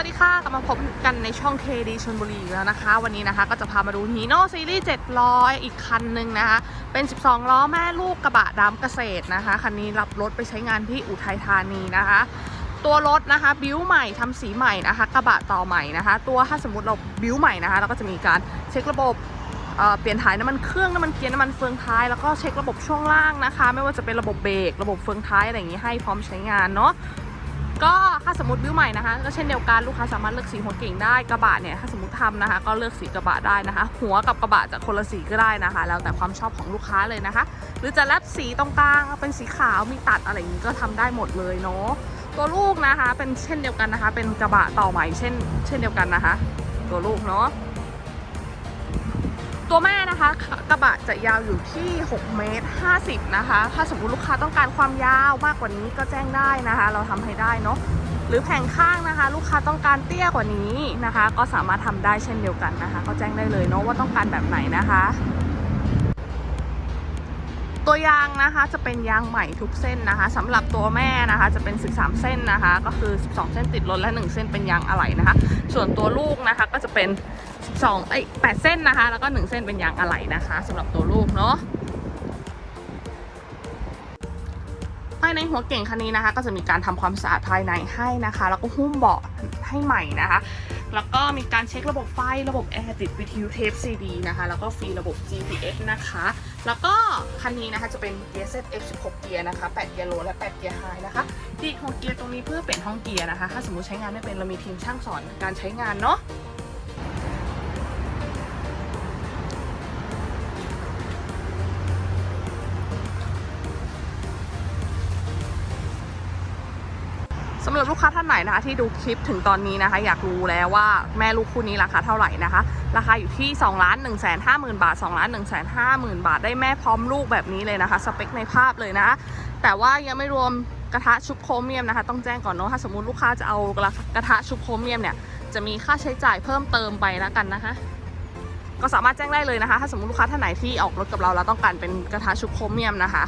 สวัสดีค่ะ กลับมาพบกันในช่องเทดีชนบุรีอีกแล้วนะคะ วันนี้นะคะก็จะพามาดูฮีโน่ซีรีส์700 อีกคันหนึ่งนะคะ เป็น 12 ล้อแม่ลูกกระบะดำเกษตรนะคะ คันนี้รับรถไปใช้งานที่อุทัยธานีนะคะ ตัวรถนะคะ บิ้วใหม่ทำสีใหม่นะคะ กระบะต่อใหม่นะคะ ตัวถ้าสมมติเราบิ้วใหม่นะคะเราก็จะมีการเช็คระบบเเปลี่ยนถ่ายน้ำมันเครื่องน้ำมันเกียร์น้ำมันเฟืองท้ายแล้วก็เช็คระบบช่วงล่างนะคะ ไม่ว่าจะเป็นระบบเบรกระบบเฟืองท้ายอะไรอย่างนี้ให้พร้อมใช้งานเนาะ ก็ถ้าสมมติบิ้วใหม่นะคะ ก็เช่นเดียวกันลูกค้าสามารถเลือกสีหัวเก่งได้กระบะเนี่ยถ้าสมมติทำนะคะ ก็เลือกสีกระบะได้นะคะ หัวกับกระบะจะคนละสีก็ได้นะคะ แล้วแต่ความชอบของลูกค้าเลยนะคะ หรือจะแลบสีตรงกลางเป็นสีขาวมีตัดอะไรอย่างนี้ก็ทำได้หมดเลยเนาะตัวลูกนะคะเป็นเช่นเดียวกันนะคะ เป็นกระบะต่อใหม่เช่น เช่นเดียวกันนะคะ ตัวลูกเนาะ ตัวแม่นะคะกระบะจะยาวอยู่ที่ 6 เมตร 50 นะคะ ถ้าสมมติลูกค้าต้องการความยาวมากกว่านี้ก็แจ้งได้นะคะ เราทำให้ได้เนาะหรือแผงข้างนะคะ ลูกค้าต้องการเตี้ยกว่านี้นะคะ ก็สามารถทำได้เช่นเดียวกันนะคะ ก็แจ้งได้เลยเนาะว่าต้องการแบบไหนนะคะ ตัวยางนะคะจะเป็นยางใหม่ทุกเส้นนะคะสำหรับตัวแม่นะคะจะเป็น 13 เส้นนะคะ ก็คือ 12 เส้นติดรถและ 1 เส้นเป็นยางอะไหล่นะคะ ส่วนตัวลูกนะคะก็จะเป็น 12ไอ้8เส้นนะคะ แล้วก็ 1 เส้นเป็นยางอะไหล่นะคะสำหรับตัวลูกเนาะภายในหัวเก่งคันนี้นะคะ ก็จะมีการทำความสะอาดภายในให้นะคะ แล้วก็หุ้มเบาะให้ใหม่นะคะ แล้วก็มีการเช็คระบบไฟระบบแอร์ติดวิทยุเทป CD นะคะ แล้วก็ฟรีระบบ GPS นะคะ แล้วก็คันนี้นะคะจะเป็นเกียร์เซต F16 เกียร์นะคะ 8 เกียร์โลและ 8 เกียร์ไฮนะคะดีดของเกียร์ตรงนี้เพื่อเปลี่ยนห้องเกียร์นะคะ ถ้าสมมติใช้งานไม่เป็นเรามีทีมช่างสอนการใช้งานเนาะ สำหรับลูกค้าท่านไหนนะคะที่ดูคลิปถึงตอนนี้นะคะ อยากรู้แล้วว่าแม่ลูกคู่นี้ราคาเท่าไหร่นะคะ ราคาอยู่ที่2ล้าน1 5 0 0 0 0 บาท2ล้าน1 5 0 0 0 0 บาท ได้แม่พร้อมลูกแบบนี้เลยนะคะ สเปคในภาพเลยนะ แต่ว่ายังไม่รวมกระทะชุบโครเมียมนะคะ ต้องแจ้งก่อนเนาะถ้าสมมติลูกค้าจะเอากระทะชุบโครเมียมเนี่ยจะมีค่าใช้จ่ายเพิ่มเติมไปแล้วกันนะคะ ก็สามารถแจ้งได้เลยนะคะ ถ้าสมมติลูกค้าท่านไหนที่ออกรถกับเราแล้วต้องการเป็นกระทะชุบโครเมียมนะคะ